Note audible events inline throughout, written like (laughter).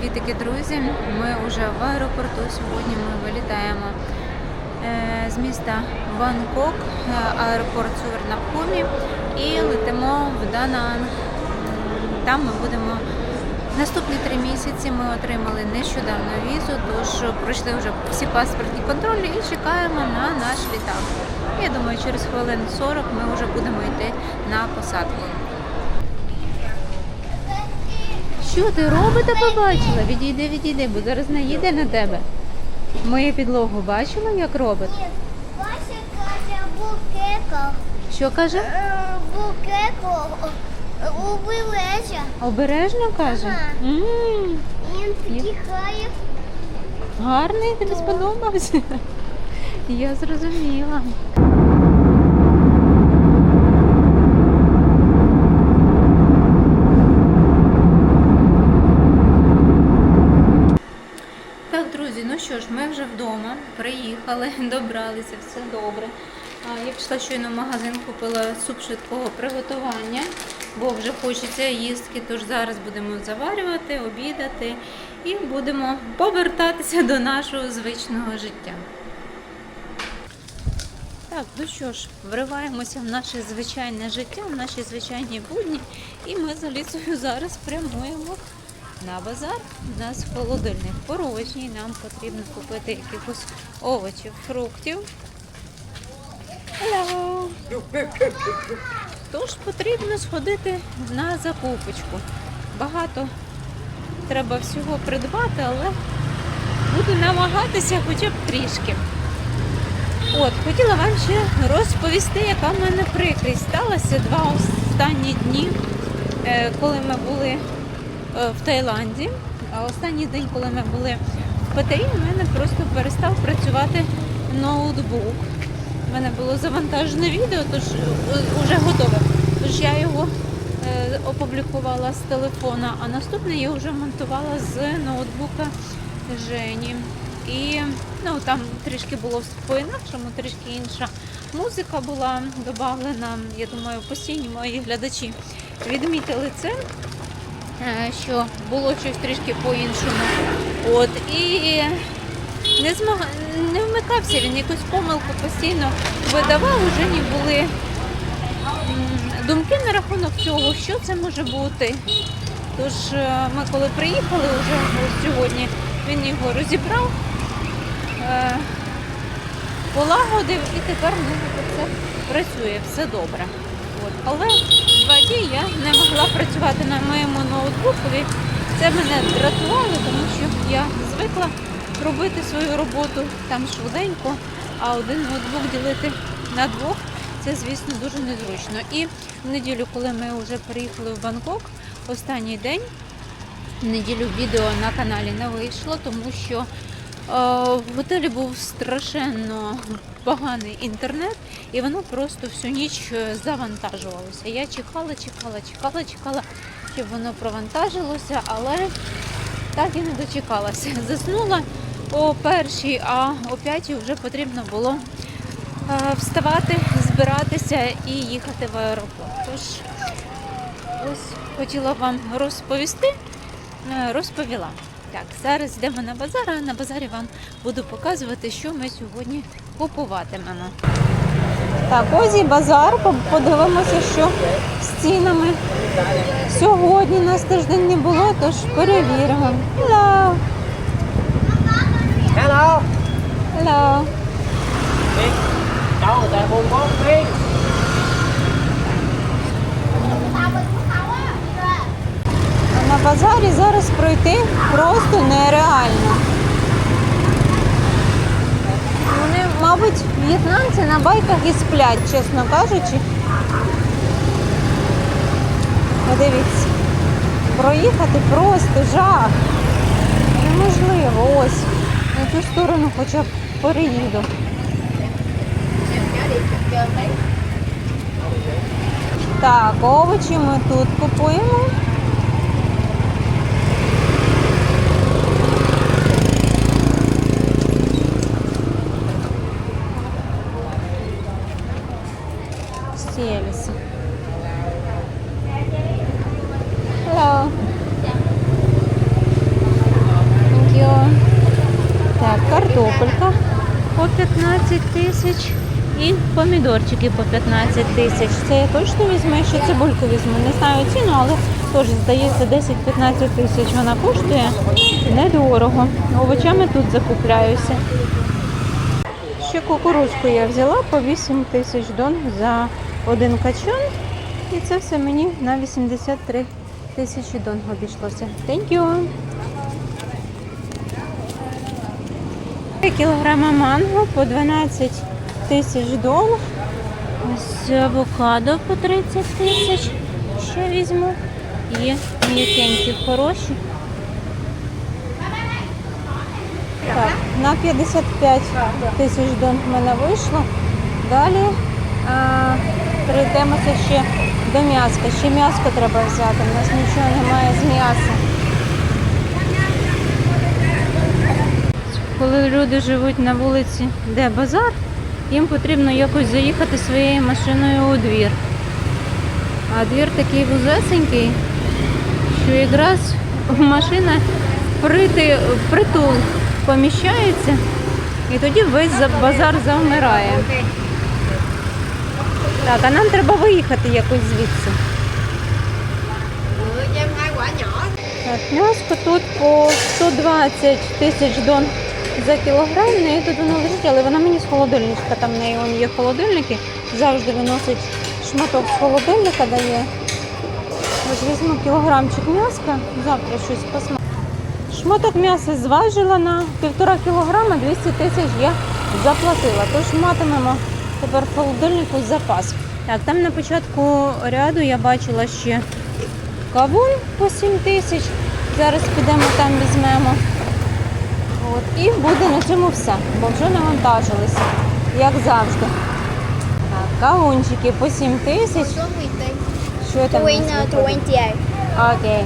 Привітики, друзі. Ми вже в аеропорту. Сьогодні ми вилітаємо е, з міста Бангкок, е, аеропорт Сувернабхумі і летимо в Дананг. Там ми будемо наступні три місяці. Ми отримали нещодавно візу, тож пройшли вже всі паспортні контролі і чекаємо на наш літак. Я думаю, через хвилин 40 ми вже будемо йти на посадку. Що ти робите, побачила? Відійди, відійди, бо зараз наїде на тебе. Моє підлогу бачила, як робить? Ні, Вася каже букеко. Що каже? Е, Букеко убилежа. Обережно каже. Ага. м Він втихає. гарний, тобі сподобався. Я зрозуміла. Так, друзі, ну що ж, ми вже вдома, приїхали, (laughs) добралися, все добре. Я пішла щойно в магазин, купила суп швидкого приготування, бо вже хочеться їстки, тож зараз будемо заварювати, обідати і будемо повертатися до нашого звичного життя. Так, ну що ж, вриваємося в наше звичайне життя, в наші звичайні будні, і ми з Алісою зараз прямуємо на базар. У нас холодильник порожній, нам потрібно купити якихось овочів, фруктів. Hello! Тож потрібно сходити на закупочку. Багато треба всього придбати, але буду намагатися хоча б трішки. От, хотіла вам ще розповісти, яка в мене прикрість сталася два останні дні, е, коли ми були в Таїланді. А останній день, коли ми були в ПТІ, у мене просто перестав працювати ноутбук. У мене було завантажене відео, тож вже готове. Тож я його е, опублікувала з телефона, а наступне я вже монтувала з ноутбука Жені. І ну, там трішки було по-інакшому, трішки інша музика була додавлена. Я думаю, постійні мої глядачі відмітили це, е, що було щось трішки по-іншому. От, і не змог... не вмикався він, якусь помилку постійно видавав, уже не були думки на рахунок цього, що це може бути. Тож е, ми коли приїхали вже сьогодні, він його розібрав, е, полагодив і тепер в це працює, все добре. Але два дні я не могла працювати на моєму ноутбукові. Це мене дратувало, тому що я звикла робити свою роботу там швиденько, а один ноутбук ділити на двох це, звісно, дуже незручно. І в неділю, коли ми вже приїхали в Бангкок, останній день, в неділю відео на каналі не вийшло, тому що е, в готелі був страшенно поганий інтернет, і воно просто всю ніч е, завантажувалося. Я чекала, чекала, чекала, чекала, щоб воно провантажилося, але так і не дочекалася. (laughs) Заснула о першій, а о п'ятій вже потрібно було е, вставати, збиратися і їхати в аеропорт. Тож ось хотіла вам розповісти, е, розповіла. Так, зараз йдемо на базар, а на базарі вам буду показувати, що ми сьогодні купуватимемо. Так, ось і базар, подивимося, що з цінами. Сьогодні нас тиждень не було, тож перевіримо. Hello! Hello. Hello! На базарі зараз пройти просто нереально. Вони, мабуть, в'єтнамці на байках і сплять, чесно кажучи. Подивіться, проїхати просто жах. Неможливо, ось. На ту сторону хоча б переїду. Так, овочі ми тут купуємо. Стелися. Hello. Помідорчики по 15 тисяч. Це я точно візьму, ще цибульку візьму. Не знаю ціну, але теж здається 10-15 тисяч вона коштує. Недорого. Овочами тут закупляюся. Ще кукурузку я взяла по 8 тисяч дон за один качан. І це все мені на 83 тисячі дон обійшлося. Thank you! 3 кілограма манго по 12 тисяч дон. Авокадо по 30 тисяч. Ще візьму. Є м'якенькі, хороші. Так, на 55 тисяч дон в мене вийшло. Далі а, перейдемося ще до м'яска. Ще м'яско треба взяти. У нас нічого немає з м'яса. Коли люди живуть на вулиці, де базар, їм потрібно якось заїхати своєю машиною у двір. А двір такий вузесенький, що якраз машина вприти, впритул поміщається, і тоді весь базар завмирає. Так, а нам треба виїхати якось звідси. Так, тут по 120 тисяч дон за кілограм. В неї тут воно лежить, але вона мені з холодильничка. Там в неї вон є холодильники. Завжди виносить шматок з холодильника дає. Ось візьму кілограмчик м'яска, завтра щось посмотрю. Шматок м'яса зважила на півтора кілограма, 200 тисяч я заплатила. Тож матимемо тепер в холодильнику запас. Так, там на початку ряду я бачила ще кавун по 7 тисяч. Зараз підемо там візьмемо. От, і буде на цьому все, бо вже навантажилися, як завжди. Так, кавунчики по 7 тисяч. Що там? у нас виходить? 28. Окей.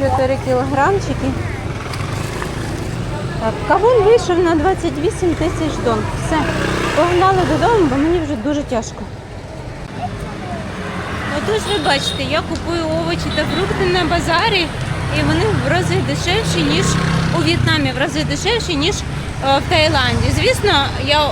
4 кілограмчики. Так, кавун вийшов на 28 тисяч дон. Все, погнали додому, бо мені вже дуже тяжко. Отож, ви бачите, я купую овочі та фрукти на базарі, і вони в рази дешевші, ніж у В'єтнамі, в рази дешевші, ніж е, в Таїланді. Звісно, я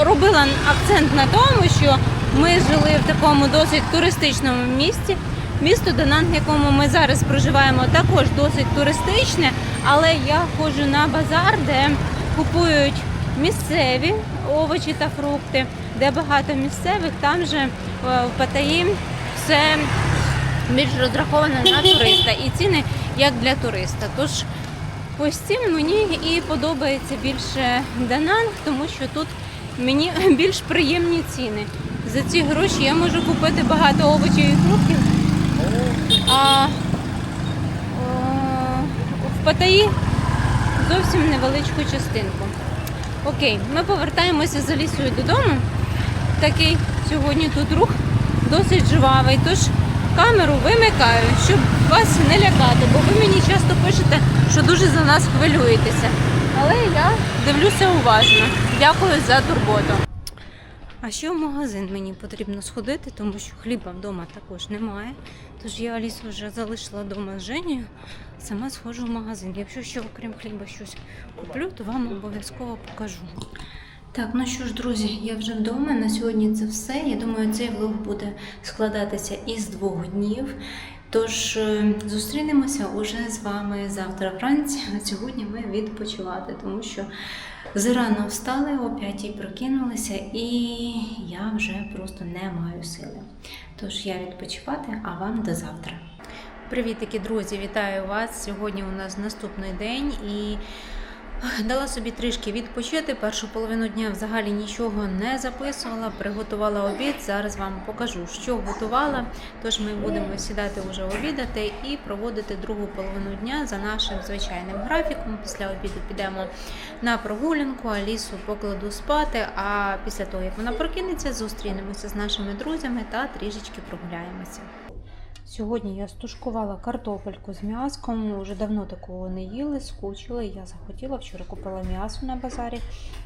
робила акцент на тому, що ми жили в такому досить туристичному місті. Місто Дананг, в якому ми зараз проживаємо, також досить туристичне, але я ходжу на базар, де купують місцеві овочі та фрукти, де багато місцевих, там же е, в Паттайі все більш розраховано на туриста і ціни як для туриста. Тож ось мені і подобається більше Дананг, тому що тут мені (laughs) більш приємні ціни. За ці гроші я можу купити багато овочів і фруктів. А в Паттайі зовсім невеличку частинку. Окей, ми повертаємося за лісою додому. Такий сьогодні тут рух досить жвавий. Тож камеру вимикаю, щоб вас не лякати, бо ви мені часто пишете, що дуже за нас хвилюєтеся. Але я дивлюся уважно. Дякую за турботу. А ще в магазин мені потрібно сходити, тому що хліба вдома також немає. Тож я Алісу вже залишила вдома з Женєю. Сама сходжу в магазин. Якщо ще окрім хліба щось куплю, то вам обов'язково покажу. Так, ну що ж, друзі, я вже вдома. На сьогодні це все. Я думаю, цей влог буде складатися із двох днів. Тож е, зустрінемося уже з вами завтра вранці. А сьогодні ми відпочивати, тому що зарано встали, о п'ятій прокинулися, і я вже просто не маю сили. Тож я відпочивати, а вам до завтра. Привітики, друзі! Вітаю вас! Сьогодні у нас наступний день і Дала собі трішки відпочити. Першу половину дня взагалі нічого не записувала, приготувала обід. Зараз вам покажу, що готувала. Тож ми будемо сідати вже обідати і проводити другу половину дня за нашим звичайним графіком. Після обіду підемо на прогулянку, Алісу покладу спати. А після того, як вона прокинеться, зустрінемося з нашими друзями та трішечки прогуляємося. Сьогодні я стушкувала картопельку з м'яском. Уже давно такого не їли, скучили. Я захотіла вчора купила м'ясо на базарі,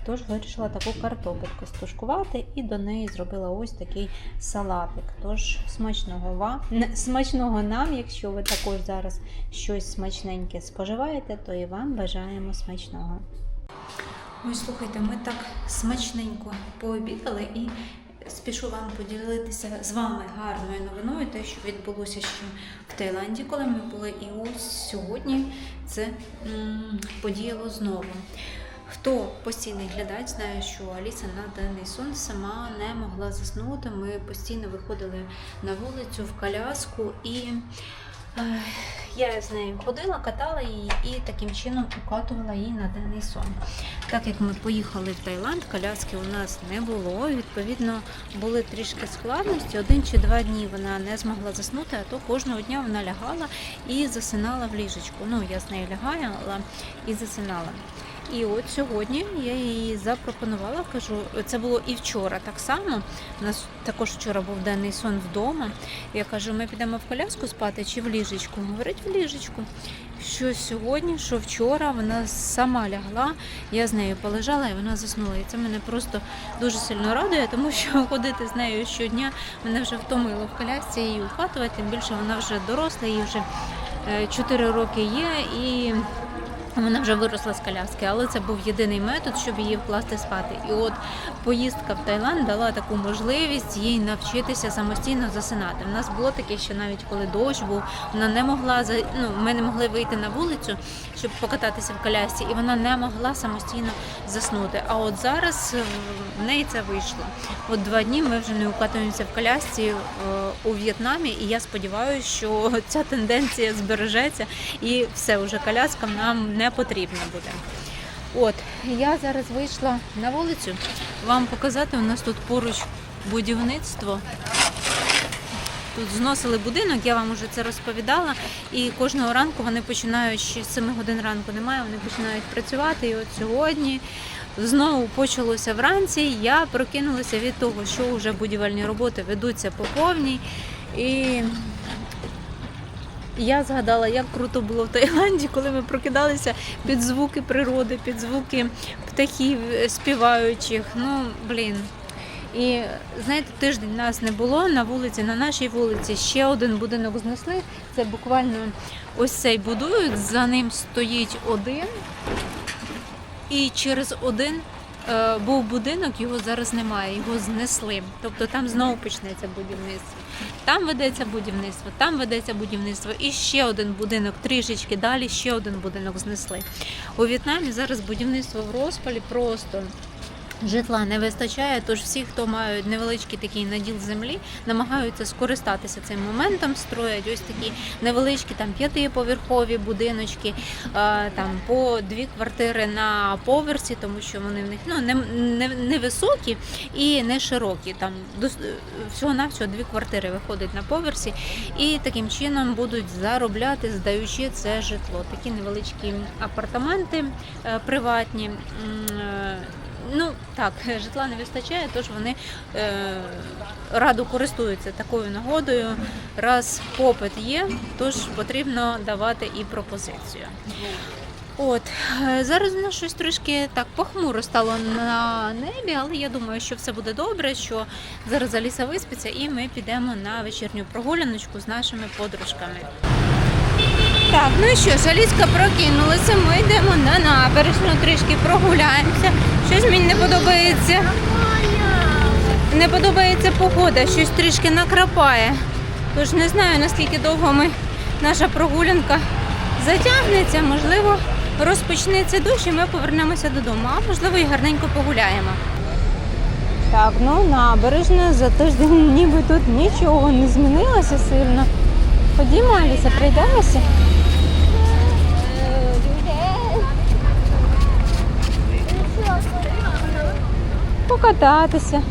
тож вирішила таку картопельку стушкувати і до неї зробила ось такий салатик. Тож смачного вам смачного нам, якщо ви також зараз щось смачненьке споживаєте, то і вам бажаємо смачного. Ой, слухайте, ми так смачненько пообідали і спішу вам поділитися з вами гарною новиною, те, що відбулося ще в Таїланді, коли ми були. І ось сьогодні це подіяло знову. Хто постійний глядач знає, що Аліса на даний сон сама не могла заснути. Ми постійно виходили на вулицю в коляску і ех, я з нею ходила, катала її і таким чином укатувала її на денний сон. Так як ми поїхали в Таїланд, коляски у нас не було. Відповідно, були трішки складності. Один чи два дні вона не змогла заснути, а то кожного дня вона лягала і засинала в ліжечку. Ну, я з нею лягала і засинала. І от сьогодні я їй запропонувала, кажу, це було і вчора так само. У нас також вчора був денний сон вдома. Я кажу, ми підемо в коляску спати чи в ліжечку? Говорить, в ліжечку. Що сьогодні, що вчора вона сама лягла, я з нею полежала і вона заснула. І це мене просто дуже сильно радує, тому що (laughs) ходити з нею щодня мене вже втомило в колясці її укатувати, тим більше вона вже доросла, їй вже 4 роки є і. Вона вже виросла з коляски, але це був єдиний метод, щоб її вкласти спати. І от поїздка в Таїланд дала таку можливість їй навчитися самостійно засинати. У нас було таке, що навіть коли дощ був, вона не могла ну, ми не могли вийти на вулицю, щоб покататися в колясці, і вона не могла самостійно заснути. А от зараз е, в неї це вийшло. От два дні ми вже не укатуємося в колясці е, у В'єтнамі, і я сподіваюся, що ця тенденція збережеться і все, вже коляска нам не потрібна буде. От, я зараз вийшла на вулицю вам показати, у нас тут поруч будівництво. Тут зносили будинок, я вам вже це розповідала. І кожного ранку вони починають ще з 7 годин ранку немає, вони починають працювати. І от сьогодні знову почалося вранці. Я прокинулася від того, що вже будівельні роботи ведуться по повній. І я згадала, як круто було в Таїланді, коли ми прокидалися під звуки природи, під звуки птахів е, співаючих. Ну, блін. І знаєте, тиждень нас не було на вулиці, на нашій вулиці ще один будинок знесли. Це буквально ось цей будують, за ним стоїть один. І через один був будинок, його зараз немає, його знесли. Тобто там знову почнеться будівництво. Там ведеться будівництво, там ведеться будівництво. І ще один будинок трішечки далі, ще один будинок знесли. У В'єтнамі зараз будівництво в розпалі просто. Житла не вистачає, тож всі, хто мають невеличкий такий наділ землі, намагаються скористатися цим моментом, строять ось такі невеличкі там п'ятиповерхові будиночки, е, там по дві квартири на поверсі, тому що вони в них ну не, не, не високі і не широкі. Там всього навсього дві квартири виходить на поверсі, і таким чином будуть заробляти, здаючи це житло. Такі невеличкі апартаменти е, приватні. Ну так, (laughs) житла не вистачає, тож вони е, радо користуються такою нагодою. Раз попит є, тож потрібно давати і пропозицію. От е, зараз у щось трошки так похмуро стало на небі, але я думаю, що все буде добре. Що зараз Аліса виспиться, і ми підемо на вечірню прогуляночку з нашими подружками. Так, ну і що ж, Аліска прокинулася, ми йдемо на набережну, трішки прогуляємося. Щось мені не подобається. Не подобається погода, щось трішки накрапає. Тож не знаю, наскільки довго ми, наша прогулянка затягнеться, можливо, розпочнеться дощ і ми повернемося додому, а можливо і гарненько погуляємо. Так, ну набережна за тиждень ніби тут нічого не змінилося сильно. Ходімо, Аліса, прийдемося. Покататися.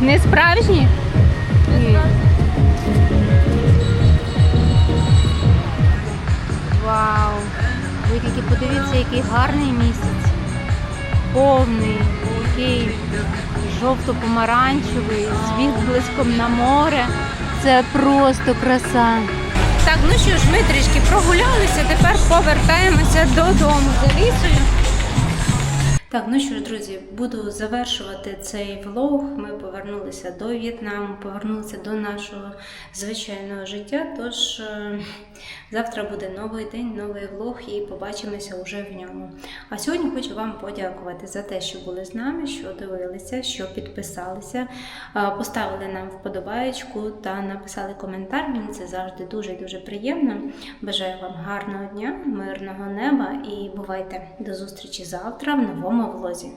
Не справжні? Ні. Вау! Ви тільки подивіться, який гарний місяць. Повний, такий жовто-помаранчевий, з відблиском на море. Це просто краса. Так, ну що ж, ми трішки прогулялися, тепер повертаємося додому за лісою. Так, ну що ж, друзі, буду завершувати цей влог. Ми повернулися до В'єтнаму, повернулися до нашого звичайного життя. Тож е, завтра буде новий день, новий влог і побачимося вже в ньому. А сьогодні хочу вам подякувати за те, що були з нами, що дивилися, що підписалися, е, поставили нам вподобаєчку та написали коментар. Мені це завжди дуже дуже приємно. Бажаю вам гарного дня, мирного неба і бувайте до зустрічі завтра в новому влозі.